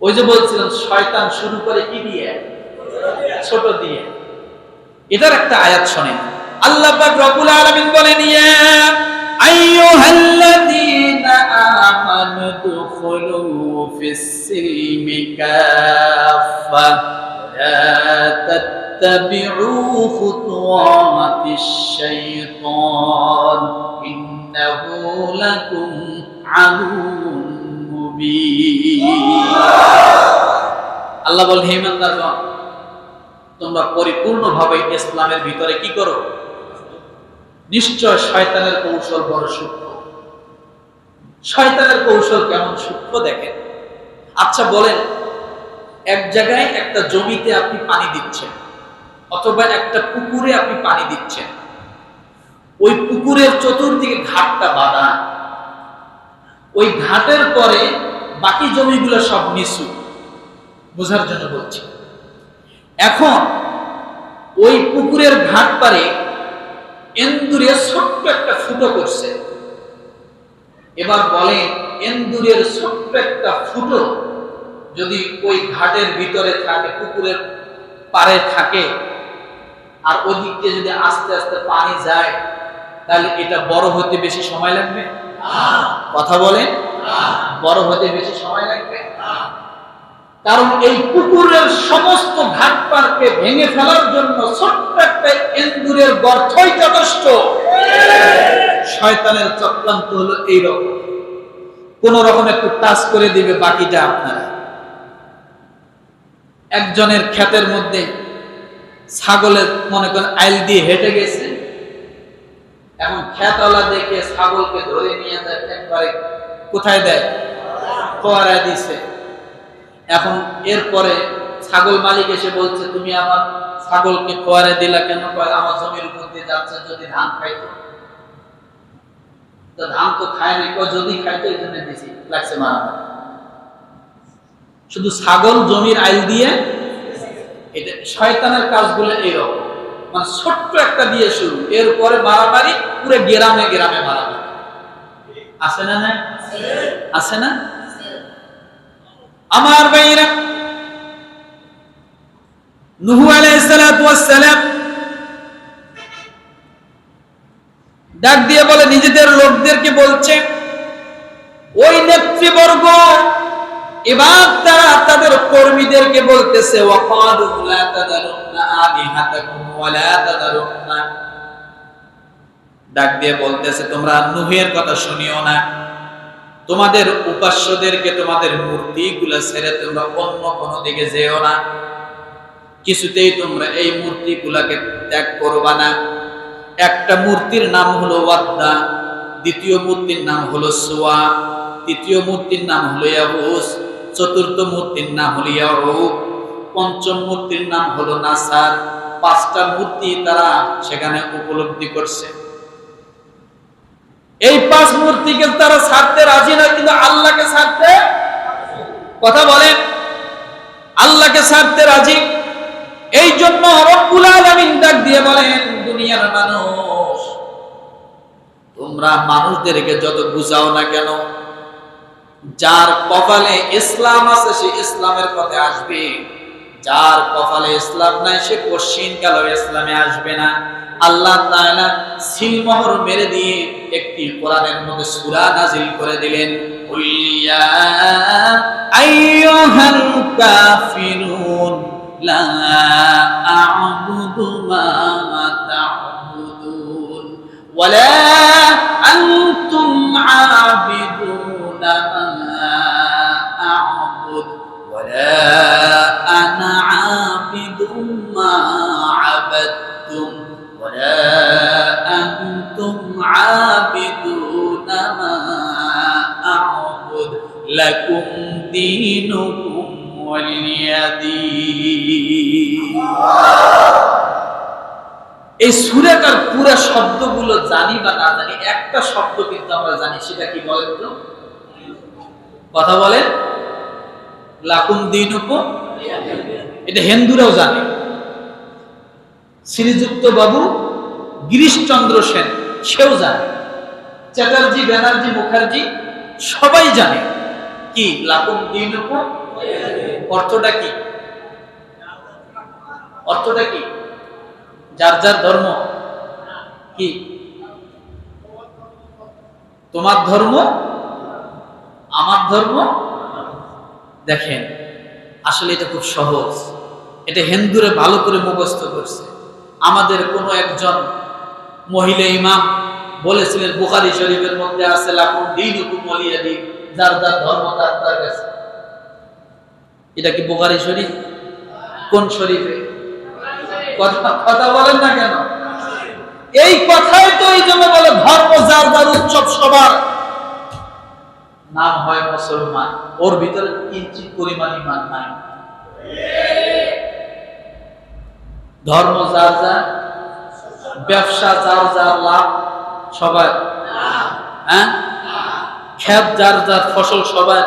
ওই যে বলছিলাম, শয়তান শুরু করে কি দিয়ে? ছোট দিয়ে। এটার একটা আয়াত শোনেন। আল্লাহ পাক রব্বুল আলামিন বলেন ইয়া আইয়ুহাল্লাযীনা আমানু আল্লাহ বলেন, হে ইমানদারগণ, তোমরা পরিপূর্ণভাবে ইসলামের ভিতরে কি করো? নিশ্চয় শয়তানের কৌশল বড় সূক্ষ্ম। শয়তানের কৌশল কেমন সূক্ষ্ম দেখেন? আচ্ছা বলেন, এক জায়গায় একটা জমিতে আপনি পানি দিচ্ছেন, অথবা একটা পুকুরে আপনি পানি দিচ্ছেন। ওই পুকুরের চতুর্দিকে ঘাটটা বাঁধা ওই ঘাটের পরে বাকি জমিগুলো সব নিচু। বোঝার জন্য বলছি। এখন ওই পুকুরের ঘাট পারে এন্দুরে ছোট্ট একটা ফুটো করছে এবার বলেন, এন্দুরের ছোট্ট একটা ফুটো যদি ওই ঘাটের ভিতরে থাকে, পুকুরের পারে থাকে, আর ওদিক যদি আস্তে আস্তে পানি যায়, তাহলে এটা বড় হতে বেশি সময় লাগবে? কথা বলেন বড় হতে বেশি সময় লাগবে। কারণ এই পুকুরের সমস্ত ঘাট পারকে ভেঙে ফেলার জন্য ছোট্ট একটা এন্দুরের গর্থই যথেষ্ট। শয়তানের চক্রান্ত হলো এইরকম কোন রকম একটু টাচ করে দিবে বাকিটা আপনারা। একজনের ক্ষেতের মধ্যে ছাগলের মনে করেন আইল দিয়ে হেঁটে গেছে এখন খেতওয়ালা দেখে ছাগলকে ধরে নিয়ে যায়, একবারে কোথায় দেয়? ফোয়ারায় দিছে। এখন এরপরে ছাগল মালিক এসে বলছে, তুমি আমার ছাগলকে ফোয়ারে দিলা কেন? কয়, আমার জমির উপর দিয়ে যাচ্ছে যদি ধান খাইতো। তো ধান তো খায় না কয়, যদি খাইতো, এই জন্য বেশি লাগছে মারা শুধু ছাগল জমির আইল দিয়ে এটা, শয়তানের কাজগুলো এইরকম মানে ছোট্ট একটা দিয়ে শুরু। এরপরে মারামারি পুরো গ্রামে গ্রামে মারামারি আছে না না আছে না? আমার ভাইরা নুহু আলাইহিস সালাতু ওয়াস সালাম ডাক দিয়ে বলে, নিজেদের লোকদেরকে বলছে, ওই নেতৃবর্গ এবার তারা তাদের কর্মীদেরকে বলতেছে তাদারুন্না আলিহাতাকুম ডাক দিয়ে বলতেছে, তোমরা নুহের কথা শুনিও না। তোমাদের উপাস্যদেরকে তোমাদের মূর্তিগুলা ছেড়ে তোমরা অন্য কোনো দিকে যেও না। কিছুতেই তোমরা এই মূর্তিগুলাকে ত্যাগ করবা না। একটা মূর্তির নাম হলো ওয়াদ্দা, দ্বিতীয় মূর্তির নাম হলো সোয়া, তৃতীয় মূর্তির নাম হলো ইয়াহুস চতুর্থ মূর্তির নাম হলো ইয়াউব পঞ্চম মূর্তির নাম হলো নাসার। পাঁচটা মূর্তি তারা সেখানে উপলব্ধি করছে। এই পাঁচ মূর্তিকে তারা ছাড়তে রাজি না কিন্তু আল্লাহকে ছাড়তে কথা বলেন। আল্লাহকে ছাড়তে রাজি। এই জন্য রব্বুল আলামিন ডাক দিয়ে বলেন, দুনিয়ার মানুষ, তোমরা মানুষদেরকে যত বুঝাও না কেন, যার কপালে ইসলাম আছে, সে ইসলামের পথে আসবে। যার কপালে ইসলাম নাই, সে কশিন কালো ইসলামে আসবে না। আল্লাহ তাআলা সিলমোহর মেরে দিয়ে একটি কোরআনের মধ্যে সূরা নাজিল করে দিলেন। উইয়া আইয়ুহাল কাফিরুন, লা আ'বুদু মা তা'বুদুন ওয়ালা আনতুম আবিদুনা মা আ'বুদ ওয়ালা এই সুরাটার পুরো শব্দগুলো জানি বা না জানি, একটা শব্দ কিন্তু আমরা জানি, সেটা কি বলেন তো? কথা বলেন। লাকুম দিন এটা হিন্দুরাও জানে। শ্রীযুক্ত বাবু গিরিশচন্দ্র সেন, সেও জানে। চ্যাটার্জি, ব্যানার্জি, মুখার্জি, সবাই জানে। কি? লাকুম দিন অর্থটা কি? অর্থটা কি? যার যার ধর্ম? কি? তোমার ধর্ম? আমার ধর্ম? দেখেন, আসলে এটা খুব সহজ। এটা হিন্দুরে ভালো করে মুখস্থ করছে। আমাদের কোনো একজন মহিলা ইমাম বলেছিলেন, বুখারি শরীফের মধ্যে আছে দিন যার যার ধর্ম তার তার কাছে। এটা কি বুখারি শরীফ? কোন শরীফে? কথা বলেন না কেন? এই কথাই তো এই জন্য বলে ধর্ম যার যার উৎসব সবার। নাম হয় মুসলমান। ওর ভিতরে পরিমাণ ইমান নাই। ধর্ম যার যার, ব্যবসা যার যার, লাভ সবার। হ্যাঁ? খেত যার যার, ফসল সবার।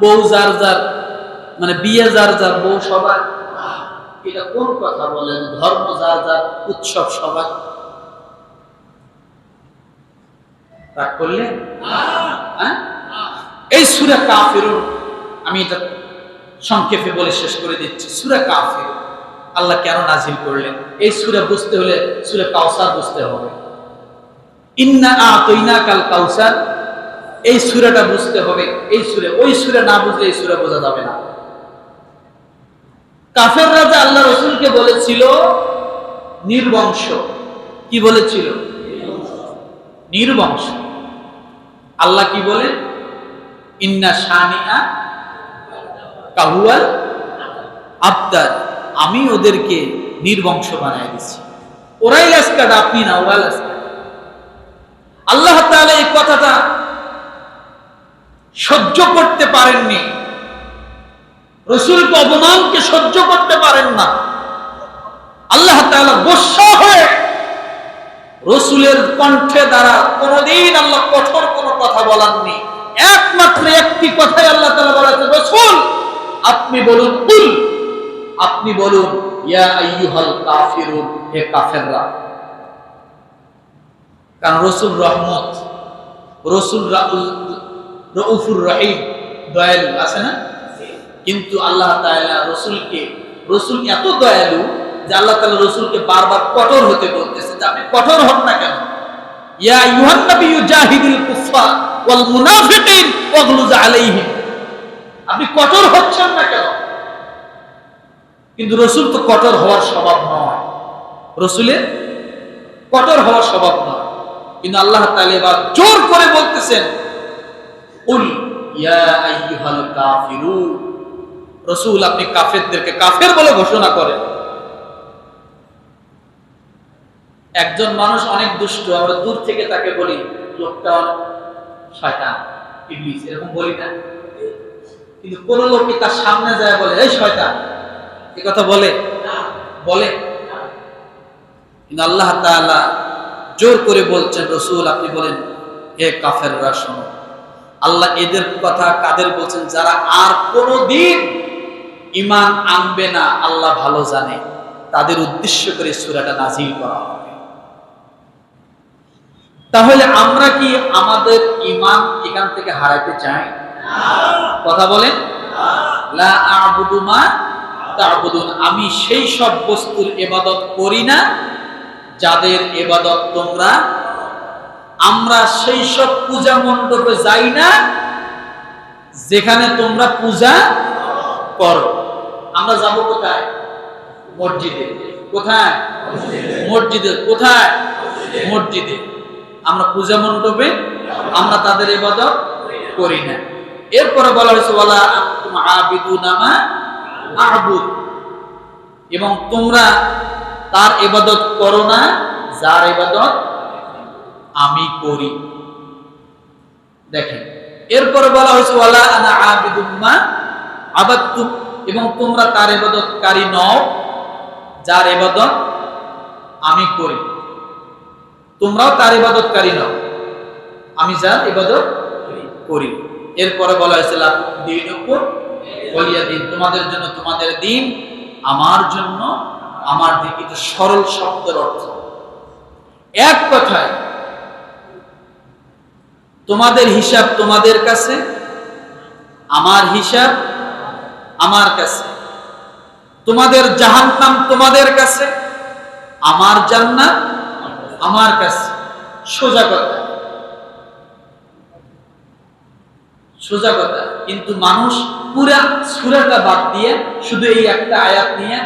বউ যার যার মানে বিয়ে যার যার, বউ সবার। এটা কোন কথা বলেন? ধর্ম যার যার, উৎসব সবার। রাগ করলেন হ্যাঁ? এই সুরা কাফিরুন, আমি এটা সংক্ষেপে বলে শেষ করে দিচ্ছি। সুরা কাফির আল্লাহ কেন নাজিল করলেন? এই সুরা বুঝতে হলে সুরা কাউসার বুঝতে হবে। ইন্না আতইনা কাল কাউসার, এই সুরাটা বুঝতে হবে। এই সুরে, ওই সুরে না বুঝলে এই সুরে বোঝা যাবে না। কাফের রাজা আল্লাহ রসুলকে বলেছিল, নির্বংশ। কি বলেছিল? নির্বংশ। আল্লাহ কি বলে? ইন্না শানিয়া কাহুয়াল আবদার। আমি ওদেরকে নির্বংশ বানায় দিচ্ছি। ওরাই লাস্কাট, আপনি না, ওরা লাস্কাট। আল্লাহ তাআলা এই কথাটা সহ্য করতে পারেননি। রসুলকে অপমানকে সহ্য করতে পারেন না। আল্লাহ তাআলা গোসা হয়ে রসুলের কণ্ঠে দ্বারা কোনদিন আল্লাহ কঠোর কোনো কথা বলাননি। একমাত্র একটি কথাই আল্লাহ বলেছেন, রসুল, আপনি বলুন, কুল, আপনি বলুন, ইয়া কারণ রসুল রহমত, রসুল রউফুর রহিম, দয়াল, আছে না? কিন্তু আল্লাহ তাআলা রসুলকে, রসুল এত দয়ালু যে আল্লাহ তাআলা রসুলকে বারবার কঠোর হতে বলতেছে। যে আপনি কঠোর হন না কেন? ইয়া আইয়ুহান নাবিয়্যু জাহিদিল কুফফার ওয়াল মুনাফিকিন ওয়াগলুজ আলাইহিম। আপনি কঠোর হচ্ছেন না কেন? কিন্তু রসুল তো কঠোর হওয়ার স্বভাব নয়। রসুলের কঠোর হওয়ার স্বভাব নয়। কিন্তু আল্লাহ তাআলা এবার জোর করে বলতেছেন, উল ইয়া আইয়ুহাল কাফিরুন। রসুল আপনি কাফেরদেরকে কাফের বলে ঘোষণা করেন। একজন মানুষ অনেক দুষ্ট, আমরা দূর থেকে তাকে বলি, লোকটা শয়তান এরকম বলি না। কিন্তু কোন তার সামনে যায় বলে, এই শয়তান। এ কথা বলে? বলে। কিন্তু আল্লাহ জোর করে বলছেন, রসুল, আপনি বলেন, হে কাফেররা আল্লাহ এদের কথা কাদের বলছেন? যারা আর কোনোদিন ইমান আনবে না, আল্লাহ ভালো জানে। তাদের উদ্দেশ্য করে সুরাটা নাজিল করা হবে। তাহলে আমরা কি আমাদের ইমান এখান থেকে হারাইতে চাই? কথা বলেন। আমি সেই সব বস্তুর এবাদত করি না, যাদের এবাদত তোমরা, আমরা সেই সব পূজা মণ্ডপে যাই না, যেখানে তোমরা পূজা করো। আমরা যাব কোথায়? মসজিদে। কোথায়? মসজিদে। কোথায়? মসজিদে। আমরা পূজা মণ্ডপে আমরা তাদের ইবাদত করি না। এরপরে বলা হয়েছে, ওয়ালা আনতুম আবিদুনা মা আ'বুদ। এবং তোমরা তার ইবাদত করো না, যার ইবাদত আমি করি। দেখেন। এরপরে বলা হয়েছে, ওয়ালা আনা আবিদুম মা আবাদতুম। এবং তোমরা তার এবাদতকারী নও, যার ইবাদত আমি করি। তোমরাও তার এবাদতকারী নও, আমি যার এবাদত করি। এরপরে বলা হয়েছে দিন উপর বলিয়া দিন তোমাদের জন্য তোমাদের দিন আমার জন্য, আমার দিন এটা সরল শব্দের অর্থ। এক কথায়, তোমাদের হিসাব তোমাদের কাছে, আমার হিসাব আমার কাছে। তোমাদের জাহান্নাম তোমাদের কাছে, আমার জান্নাত আমার কাছে। সোজা কথা। সোজা কথা। কিন্তু মানুষ পুরা সুরাটা বাদ দিয়ে শুধু এই একটা আয়াত নিয়ে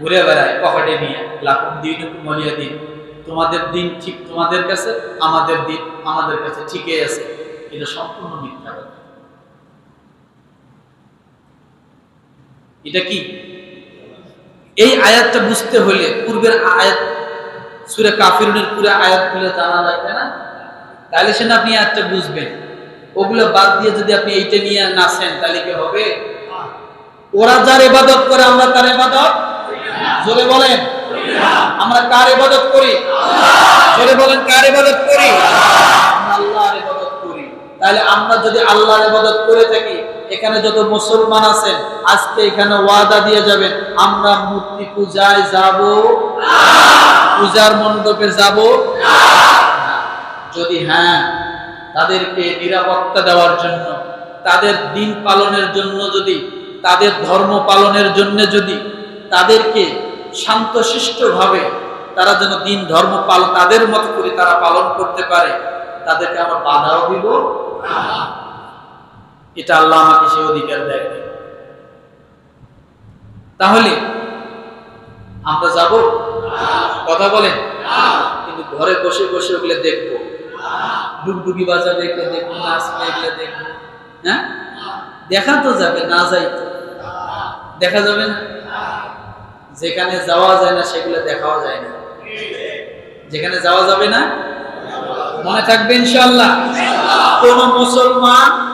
ঘুরে বেড়ায়, পকেটে নিয়ে। লাকুম দিন মলিয়া দিন। তোমাদের দিন ঠিক তোমাদের কাছে, আমাদের দিন আমাদের কাছে ঠিকই আছে। এটা সম্পূর্ণ মিথ্যা কথা। এটা কি? এই আয়াতটা বুঝতে হলে পূর্বের আয়াত, সুরে কাফিরুনের পুরো আয়াতগুলো জানা লাগবে না? তাহলে সে আপনি আয়াতটা বুঝবেন। ওগুলো বাদ দিয়ে যদি আপনি এইটা নিয়ে নাচেন, তাহলে কি হবে? ওরা যার ইবাদত করে, আমরা তার ইবাদত? জোরে বলেন। আমরা কার ইবাদত করি? জোরে বলেন, কার ইবাদত করি? আল্লাহর ইবাদত করি। তাহলে আমরা যদি আল্লাহর ইবাদত করে থাকি এখানে যত মুসলমান আছেন আজকে এখানে ওয়াদা দিয়ে যাবেন আমরা মূর্তি পূজায় যাব পূজার মণ্ডপে যাব যদি হ্যাঁ তাদেরকে নিরাপত্তা দেওয়ার জন্য, তাদের দিন পালনের জন্য যদি, তাদের ধর্ম পালনের জন্য যদি, তাদেরকে শান্তশিষ্ট ভাবে তারা যেন দিন ধর্ম পাল, তাদের মতো করে তারা পালন করতে পারে, তাদেরকে আমরা বাধাও দিব এটা আল্লাহ আমাকে সে অধিকার দেয়। তাহলে আমরা যাব? কথা বলেন। কিন্তু ঘরে বসে বসে ওগুলো দেখব। ডুগডুগি বাজাবে, এগুলো দেখব নাচবে এগুলো দেখব। হ্যাঁ? দেখা তো যাবে, না যাই তো। দেখা যাবে না? যেখানে যাওয়া যায় না, সেগুলো দেখাও যায় না। যেখানে যাওয়া যাবে না? মনে থাকবে ইনশাল্লাহ কোন মুসলমান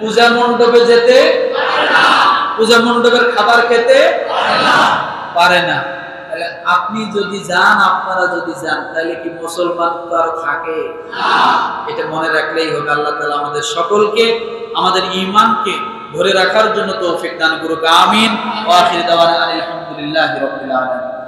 পূজা মণ্ডপে যেতে পূজা মণ্ডপের খাবার খেতে পারে না। আপনি যদি যান, আপনারা যদি যান, তাহলে কি মুসলমান তো আর থাকে? এটা মনে রাখলেই হবে, আল্লাহ তালা আমাদের সকলকে, আমাদের ইমানকে ধরে রাখার জন্য তৌফিক দান করুক। আমিন। আলহামদুলিল্লাহ আলামিন।